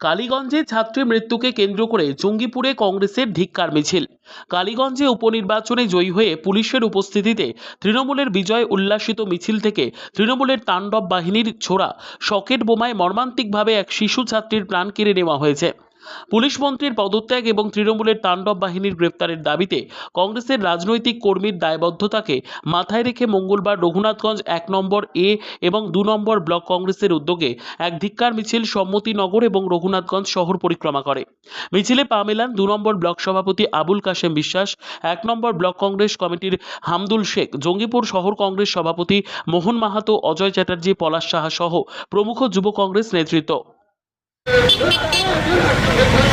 কালীগঞ্জে ছাত্রী মৃত্যুকে কেন্দ্র করে জঙ্গিপুরে কংগ্রেসের ধিক্কার মিছিল। কালীগঞ্জে উপনির্বাচনে জয়ী হয়ে পুলিশের উপস্থিতিতে তৃণমূলের বিজয় উল্লাসিত মিছিল থেকে তৃণমূলের তাণ্ডব বাহিনীর ছোড়া শকেট বোমায় মর্মান্তিকভাবে এক শিশু ছাত্রীর প্রাণ কেড়ে নেওয়া হয়েছে। পুলিশ মন্ত্রীর পদত্যাগ এবং তৃণমূলের তাণ্ডব বাহিনীর গ্রেপ্তারের দাবিতে কংগ্রেসের রাজনৈতিক কর্মীর দায়বদ্ধতাকে মাথায় রেখে মঙ্গলবার রঘুনাথগঞ্জ এক নম্বর এ এবং দু নম্বর ব্লক কংগ্রেসের উদ্যোগে এক ধিক্কার মিছিল সম্মতিনগর এবং রঘুনাথগঞ্জ শহর পরিক্রমা করে। মিছিলে পা মেলান দু নম্বর ব্লক সভাপতি আবুল কাশেম বিশ্বাস, এক নম্বর ব্লক কংগ্রেস কমিটির হামদুল শেখ, জঙ্গিপুর শহর কংগ্রেস সভাপতি মোহন মাহাতো, অজয় চ্যাটার্জি, পলাশ সাহা সহ প্রমুখ যুব কংগ্রেস নেতৃত্ব। Mickey.